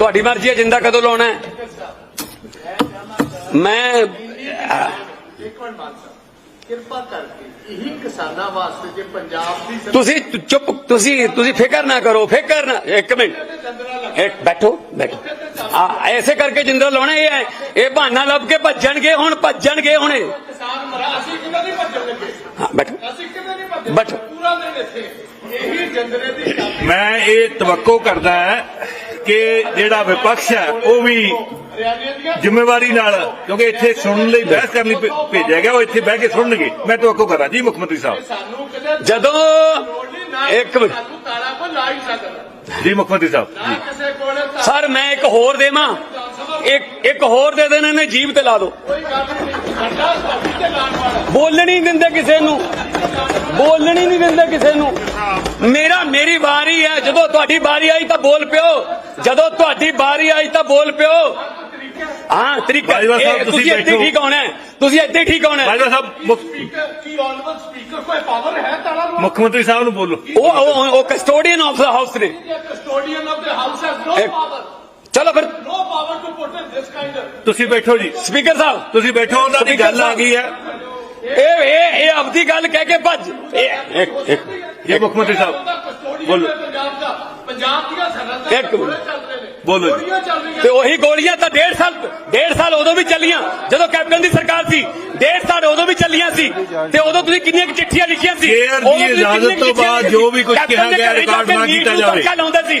ਤੁਹਾਡੀ ਮਰਜ਼ੀ ਹੈ ਜਿੰਦਾ ਕਦੋਂ ਲਾਉਣਾ ਹੈ। ਮੈਂ ਕਿਰਪਾ ਕਰਕੇ ਇਹੀ ਕਿਸਾਨਾਂ ਵਾਸਤੇ ਜੇ ਪੰਜਾਬ ਦੀ ਤੁਸੀਂ ਚੁੱਪ ਤੁਸੀਂ ਤੁਸੀਂ ਫਿਕਰ ਨਾ ਕਰੋ ਫਿਕਰ ਨਾ ਇੱਕ ਮਿੰਟ। ਇੱਕ ਬੈਠੋ ਬੈਠੋ। ਆ ਐਸੇ ਕਰਕੇ ਜਿੰਦਾ ਲਾਉਣਾ ਇਹ ਹੈ। ਇਹ ਬਹਾਨਾ ਲੱਭ ਕੇ ਭੱਜਣਗੇ ਹੁਣ ਭੱਜਣਗੇ ਹੁਣ ਇਹ। ਕਿਸਾਨ ਮਰਾ ਅਸੀਂ ਕਿਵੇਂ ਨਹੀਂ ਭੱਜਣ ਲੱਗੇ? ਹਾਂ ਬੈਠੋ। ਅਸੀਂ ਕਿਵੇਂ ਨਹੀਂ ਭੱਜਣ ਬੈਠੋ। ਪੂਰਾ ਦਿਨ ਇੱਥੇ। ਇਹੀ ਜੰਦਰੇ ਦੀ ਮੈਂ ਇਹ ਤਵੱਕੋ ਕਰਦਾ ਹੈ ਕਿ ਜਿਹੜਾ ਵਿਪਕਸ਼ ਹੈ ਉਹ ਵੀ ਜ਼ਿੰਮੇਵਾਰੀ ਨਾਲ ਕਿਉਂਕਿ ਇੱਥੇ ਸੁਣਨ ਲਈ ਬਹਿਸ ਕਰਨ ਭੇਜਿਆ ਗਿਆ ਉਹ ਇੱਥੇ ਬਹਿ ਕੇ ਸੁਣਨਗੇ। ਮੈਂ ਤਵੱਕੋ ਕਰਾਂ ਜੀ ਮੁੱਖ ਮੰਤਰੀ ਸਾਹਿਬ। ਜਦੋਂ ਇੱਕ ਜੀ ਮੁੱਖ ਮੰਤਰੀ ਸਾਹਿਬ ਤਾਂ ਸਰ ਮੈਂ ਇੱਕ ਹੋਰ ਦੇਵਾਂ। ਇੱਕ ਇੱਕ ਹੋਰ ਦੇ ਦੇਣ ਇਹਨੇ ਜੀਬ ਤੇ ਲਾ ਤੇ ਵਾਲਾ ਬੋਲਣ ਨਹੀਂ ਦਿੰਦੇ ਕਿਸੇ ਨੂੰ। ਬੋਲਣ ਨਹੀਂ ਦਿੰਦੇ ਕਿਸੇ ਨੂੰ। ਮੇਰਾ ਮੇਰੀ ਵਾਰੀ ਹੈ। ਜਦੋਂ ਤੁਹਾਡੀ ਵਾਰੀ ਆਈ ਤਾਂ ਬੋਲ ਪਿਓ। ਜਦੋਂ ਤੁਹਾਡੀ ਵਾਰੀ ਆਈ ਤਾਂ ਬੋਲ ਪਿਓ। ਹਾਂ ਤਰੀਕਾ ਬਾਜਵਾ ਸਾਹਿਬ, ਇਹ ਤੁਸੀਂ ਤੁਸੀਂ ਇੱਥੇ ਬੈਠੋ। ਠੀਕ ਹੋਣਾ ਹੈ। ਤੁਸੀਂ ਇੱਥੇ ਠੀਕ ਹੋਣਾ ਹੈ। ਬਾਜਵਾ ਸਾਹਿਬ ਮੁੱਖ ਸਪੀਕਰ ਕੀ ਆਨਵਲ ਸਪੀਕਰ ਕੋਈ ਪਾਵਰ ਹੈ ਤਾਲਾ ਨੂੰ ਮੁੱਖ ਮੰਤਰੀ ਸਾਹਿਬ ਨੂੰ ਬੋਲੋ। ਉਹ ਉਹ- ਉਹ ਕਸਟੋਡੀਅਨ ਆਫ ਦਾ ਹਾਊਸ ਨੇ custodian of the house has no. ਇੱਕ- ਪਾਵਰ ਚਲੋ ਫਿਰ। No power to put in this kind of ਤੁਸੀਂ ਬੈਠੋ ਜੀ। ਸਪੀਕਰ ਸਾਹਿਬ। ਤੁਸੀਂ ਬੈਠੋ ਉਹਨਾਂ ਦੀ ਗੱਲ ਆ ਗਈ ਹੈ। ਇਹ ਇਹ ਇਹ ਆਪਦੀ ਗੱਲ ਕਹਿ ਕੇ ਭੱਜ। ਇਹ ਇੱਕ ਇੱਕ ਇਹ ਮੁੱਖ ਮੰਤਰੀ ਸਾਹਿਬ। ਕਸਟੋਡੀਅਨ ਬੋਲੋ। ਪੰਜਾਬ ਦਾ। ਪੰਜਾਬ ਦੀਆਂ ਸਰਹੱਦਾਂ ਇੱਕ ਤੇ ਮਿੰਟ। ਗੋਲੇ ਚੱਲ ਰਹੇ ਨੇ। ਬੋਲੋ ਤੇ ਉਹੀ ਗੋਲੀਆਂ ਤਾਂ ਡੇਢ ਸਾਲ ਡੇਢ ਸਾਲ ਉਦੋਂ ਵੀ ਚੱਲੀਆਂ ਜਦੋਂ ਕੈਪਟਨ ਦੀ ਸਰਕਾਰ ਸੀ। ਡੇਢ ਸਾਲ ਉਦੋਂ ਵੀ ਚੱਲੀਆਂ ਸੀ। ਤੇ ਉਦੋਂ ਤੁਸੀਂ ਕਿੰਨੀਆਂ ਕੁ ਚਿੱਠੀਆਂ ਲਿਖੀਆਂ ਸੀ? ਦੀ ਉਦੋਂ ਇਜਾਜ਼ਤ ਤੋਂ ਬਾਅਦ ਜੋ ਵੀ ਕੁਝ ਕਿਹਾ ਗਿਆ ਰਿਕਾਰਡ ਮੀਟ ਕੀਤਾ ਨੂੰ ਜਾਵੇ। ਤੜਕਾ ਲਾਉਂਦਾ ਸੀ।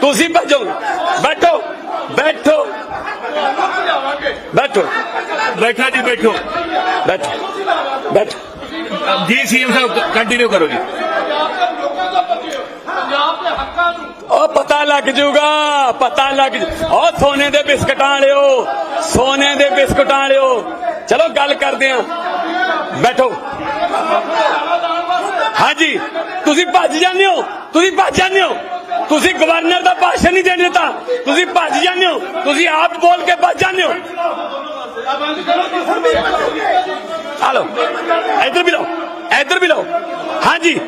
ਤੁਸੀਂ ਭੱਜੋ ਬੈਠੋ ਬੈਠੋ। ਬੈਠੋ। ਬੈਠਾ ਜੀ ਬੈਠੋ। ਬੈਠੋ ਬੈਠੋ। ਜੀ ਸੀਐਮ ਸਾਹਿਬ ਕੰਟੀਨਿਊ ਕਰੋ ਜੀ। ਉਹ ਪਤਾ ਲੱਗ ਜਾਊਗਾ ਪਤਾ ਲੱਗ ਜੂ- ਉਹ ਸੋਨੇ ਦੇ ਬਿਸਕਟਾਂ ਵਾਲਿਓ ਸੋਨੇ ਦੇ ਬਿਸਕਟਾਂ ਵਾਲਿਓ। ਚਲੋ ਗੱਲ ਕਰਦੇ ਆਂ। ਬੈਠੋ। ਹਾਂਜੀ। ਤੁਸੀਂ ਭੱਜ ਜਾਂਦੇ ਹੋ। ਤੁਸੀਂ ਭੱਜ ਜਾਂਦੇ ਹੋ। ਤੁਸੀਂ ਗਵਰਨਰ ਦਾ ਭਾਸ਼ਣ ਨਹੀਂ ਦੇਣ ਦਿੱਤਾ। ਤੁਸੀਂ ਭੱਜ ਜਾਂਦੇ ਹੋ। ਤੁਸੀਂ ਆਪ ਬੋਲ ਕੇ ਭੱਜ ਜਾਂਦੇ ਹੋ। ਹਲੋ। ਇੱਧਰ ਵੀ ਲਾਓ। ਇੱਧਰ ਵੀ ਲਾਓ। ਹਾਂਜੀ।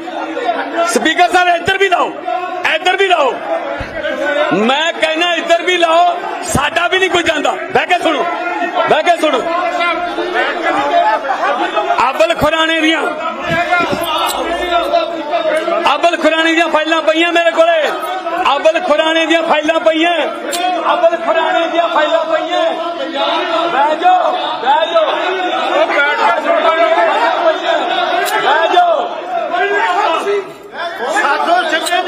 ਸਪੀਕਰ ਸਾਹਿਬ, ਇੱਧਰ ਵੀ ਲਾਓ। ਇੱਧਰ ਵੀ ਲਾਓ। ਮੈਂ ਕਹਿੰਦਾ ਇੱਧਰ ਵੀ ਲਾਓ। ਸਾਡਾ ਵੀ ਨਹੀਂ ਕੋਈ ਜਾਂਦਾ। ਬਹਿ ਕੇ ਸੁਣੋ। ਬਹਿ ਕੇ ਸੁਣੋ। ਅਬਲ ਖੁਰਾਣੇ ਦੀਆਂ। ਅਬਲ ਖੁਰਾਣੇ ਦੀਆਂ ਫਾਈਲਾਂ ਪਈਆਂ ਮੇਰੇ ਕੋਲੇ ਅਬਲ ਖੁਰਾਣੇ ਦੀਆਂ ਫਾਈਲਾਂ ਪਈਆਂ ਅਬਲ ਖੁਰਾਣੇ ਦੀਆਂ ਫਾਈਲਾਂ ਪਈਆਂ ਬਹਿ ਜਾਓ ਬਹਿ ਜਾਓ ਉਹ ਬੈਠ ਕੇ ਸੁਣ ਲਓ ਬਹਿ ਜਾਓ ਸਾਥੋਂ ਸਿੱਖੇ